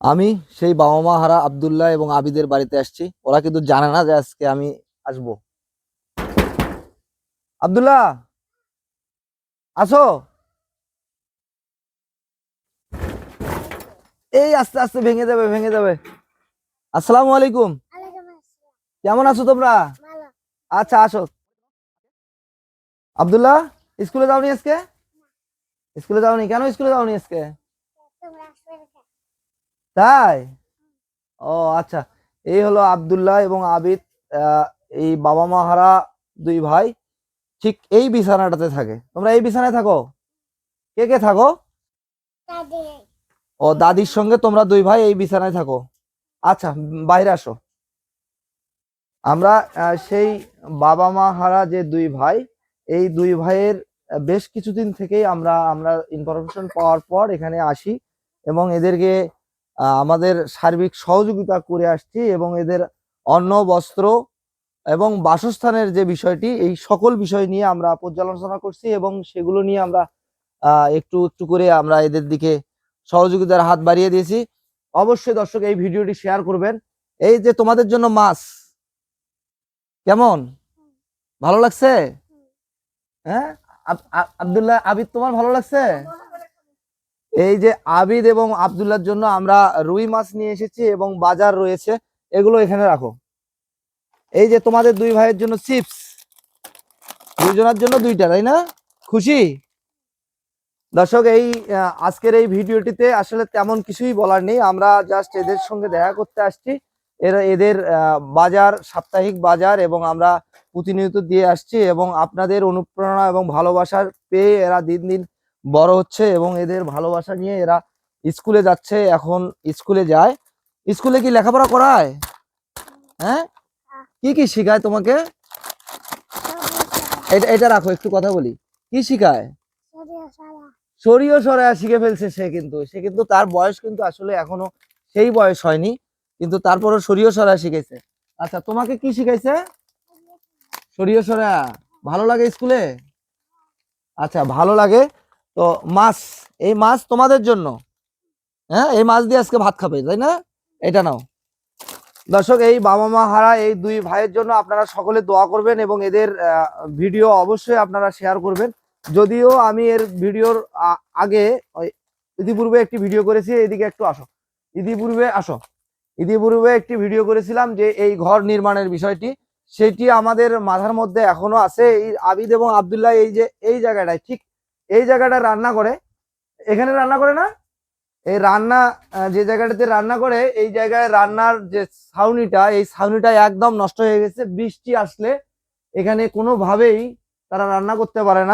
আমি সেই বাবা মা হারা আবদুল্লাহ এবং আবিদের বাড়িতে আসছি। ওরা কিন্তু জানে না যে আজকে আমি আসব। আবদুল্লাহ আসো। এই আস্তে আস্তে ভেঙে যাবে ভেঙে যাবে। আসসালামু আলাইকুম। কেমন আছো তোমরা? আচ্ছা আসো। আবদুল্লাহ স্কুলে যাওনি আজকে? স্কুলে যাওনি? কেন স্কুলে যাওনি আজকে? তাই? ও আচ্ছা। এই হলো আব্দুল্লাহ এবং আবিদ এই বাবা মা হারা দুই ভাই। ঠিক এই বিছানাটাতে থাকে। তোমরা এই বিছানায় থাকো। কে কে থাকো? ও দাদির সঙ্গে তোমরা দুই ভাই এই বিছানায় থাকো। আচ্ছা বাইরে আসো। আমরা সেই বাবা মা হারা যে দুই ভাই এই দুই ভাইয়ের বেশ কিছুদিন থেকেই আমরা আমরা ইনফরমেশন পাওয়ার পর এখানে আসি এবং এদেরকে আমাদের সার্বিক সহযোগিতা করে আসছি এবং এদের অন্ন বস্ত্র এবং বাসস্থানের যে বিষয়টি এই সকল বিষয় নিয়ে আমরা পর্যালোচনা করছি এবং সেগুলো নিয়ে আমরা একটু একটু করে আমরা এদের দিকে সহযোগিতার হাত বাড়িয়ে দিয়েছি। অবশ্যই দর্শক এই ভিডিওটি শেয়ার করবেন। এই যে তোমাদের জন্য মাছ কেমন? ভালো লাগছে? হ্যাঁ? আব- আব- আব্দুল্লাহ আবিদ তোমার ভালো লাগছে? এই যে আবিদ এবং আবদুল্লার জন্য আমরা রুই মাছ নিয়ে এসেছি এবং বাজার রয়েছে, এগুলো এখানে রাখো। এই যে তোমাদের দুই ভাইয়ের জন্য চিপস, দুইজনের জন্য দুইটা, তাই না? খুশি? দর্শক, এই আজকের এই ভিডিওটিতে আসলে তেমন কিছুই বলার নেই। আমরা জাস্ট এদের সঙ্গে দেখা করতে আসছি। এরা, এদের বাজার, সাপ্তাহিক বাজার এবং আমরা প্রতিনিয়ত দিয়ে আসছি এবং আপনাদের অনুপ্রেরণা এবং ভালোবাসার পেয়ে এরা দিন দিন বড় হচ্ছে এবং এদের ভালোবাসা নিয়ে এরা স্কুলে যাচ্ছে, এখন স্কুলে যায়। স্কুলে কি লেখাপড়া করায়? হ্যাঁ? কি কি শেখায় তোমাকে? এটা এটা রাখো, একটু কথা বলি। কি শেখায়? সরিয়া সরিয়ে। শিখে ফেলছে সে কিন্তু। সে কিন্তু তার বয়স কিন্তু আসলে এখনও সেই বয়স হয়নি, কিন্তু তারপরও সরিয়ে সরায়া শিখেছে। আচ্ছা তোমাকে কি শিখাইছে? সরিয়ে সরায়া। ভালো লাগে স্কুলে? আচ্ছা ভালো লাগে। তো মাছ, এই মাছ তোমাদের জন্য। হ্যাঁ এই মাছ দিয়ে আজকে ভাত খাবে, তাই না? এটা নাও। দর্শক, এই বাবা মা হারা, এই দুই ভাইয়ের জন্য আপনারা সকলে দোয়া করবেন এবং এদের ভিডিও অবশ্যই আপনারা শেয়ার করবেন। যদিও আমি এর ভিডিওর আগে ইতিপূর্বে একটি ভিডিও করেছি এদিকে একটু আসো। ইতিপূর্বে আসো। ইতিপূর্বে একটি ভিডিও করেছিলাম যে এই ঘর নির্মাণের বিষয়টি। সেটি আমাদের মাথার মধ্যে এখনও আছে। এই আবিদ এবং আবদুল্লাহ এই যে, এই জায়গাটায় ঠিক এই জায়গাটা রান্না করে। এখানে রান্না করে না? এই রান্না যে জায়গাটাতে রান্না করে, এই জায়গায় রান্নার যে ছাউনিটা, এই ছাউনিটা একদম নষ্ট হয়ে গেছে। বৃষ্টি আসলে এখানে কোনোভাবেই তারা রান্না করতে পারে না।